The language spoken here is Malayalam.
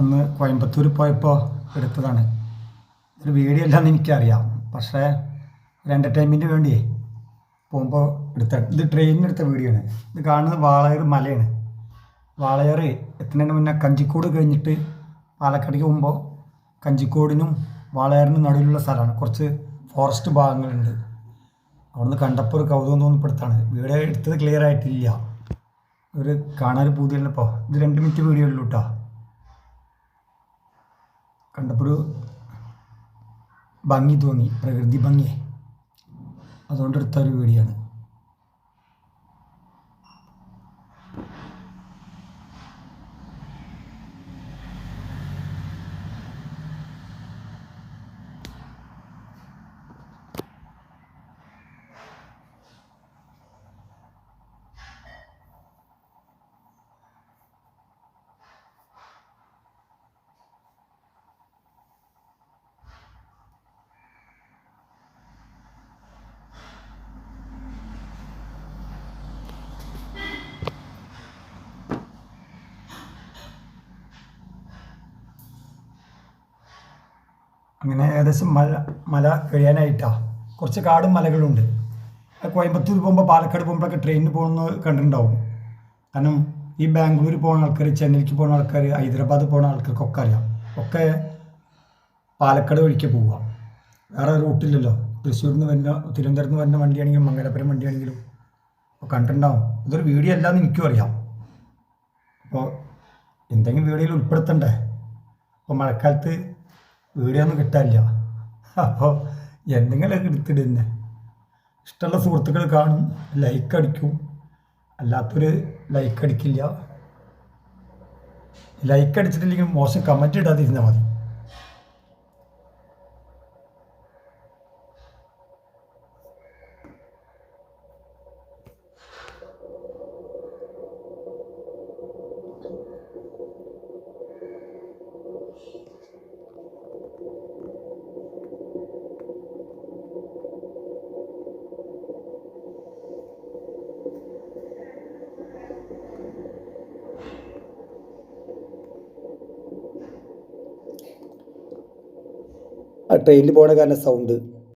ഒന്ന് കോയമ്പത്തൂർ പോയപ്പോൾ എടുത്തതാണ്. ഒരു വീഡിയോ അല്ലാന്ന് എനിക്കറിയാം. പക്ഷേ ഒരു എന്റർടൈൻമെന്റിന് വേണ്ടിയേ പോകുമ്പോൾ എടുത്ത ഇത് ട്രെയിനിന് എടുത്ത വീഡിയോ ആണ്. ഇത് കാണുന്നത് വാളയർ മലയാണ്. വാളയർ എത്തുന്നതിന് മുന്നേ കഞ്ചിക്കോട് കഴിഞ്ഞിട്ട് പാലക്കാടേക്ക് പോകുമ്പോൾ കഞ്ചിക്കോടിനും വാളയാറിനും നടുവിലുള്ള സ്ഥലമാണ്. കുറച്ച് ഫോറസ്റ്റ് ഭാഗങ്ങളുണ്ട്. അവിടുന്ന് കണ്ടപ്പോൾ ഒരു കൗതുകം തോന്നിപ്പെടുത്താണ്. വീഡിയോ എടുത്തത് ക്ലിയർ ആയിട്ടില്ല. ഒരു കാണാൻ പൂതിയുള്ളപ്പോൾ ഇത് രണ്ട് മിനിറ്റ് വീഡിയോ ഉള്ളൂ കേട്ടോ കണ്ടപ്പോൾ ഭംഗി തോന്നി പ്രകൃതി ഭംഗി. അതുകൊണ്ട് എടുത്ത ഒരു വീഡിയോ ആണ് അങ്ങനെ ഏകദേശം മല മല കഴിയാനായിട്ടാ. കുറച്ച് കാടും മലകളുണ്ട് കോയമ്പത്തൂർ പോകുമ്പോൾ പാലക്കാട് പോകുമ്പോഴൊക്കെ ട്രെയിനിന് പോകുന്ന കണ്ടിട്ടുണ്ടാവും. കാരണം ഈ ബാംഗ്ലൂർ പോകുന്ന ആൾക്കാർ ചെന്നൈക്ക് പോകുന്ന ആൾക്കാർ ഹൈദരാബാദ് പോകുന്ന ആൾക്കാർക്കൊക്കെ അറിയാം. ഒക്കെ പാലക്കാട് വഴിക്ക് പോവുക വേറെ റൂട്ടില്ലല്ലോ. തൃശ്ശൂരിൽ നിന്ന് വരുന്ന തിരുവനന്തപുരത്ത് നിന്ന് വരുന്ന വണ്ടിയാണെങ്കിലും മംഗലപുരം വണ്ടിയാണെങ്കിലും കണ്ടിട്ടുണ്ടാവും. ഇതൊരു വീഡിയോ അല്ലാന്ന് എനിക്കും അറിയാം. അപ്പോൾ എന്തെങ്കിലും വീഡിയോയിൽ ഉൾപ്പെടുത്തണ്ടേ? അപ്പോൾ മഴക്കാലത്ത് വീഡിയോ ഒന്നും കിട്ടാനില്ല അപ്പോൾ എന്തെങ്കിലുമൊക്കെ എടുത്തിടുന്നെ ഇഷ്ടമുള്ള സുഹൃത്തുക്കൾ കാണും ലൈക്ക് അടിക്കും. അല്ലാത്തൊരു ലൈക്ക് അടിക്കില്ല. ലൈക്ക് അടിച്ചിട്ടില്ലെങ്കിൽ മോശം കമന്റ് ഇടാതിരുന്നാൽ മതി. ട്രെയിനിൽ പോണ കാരണം സൗണ്ട്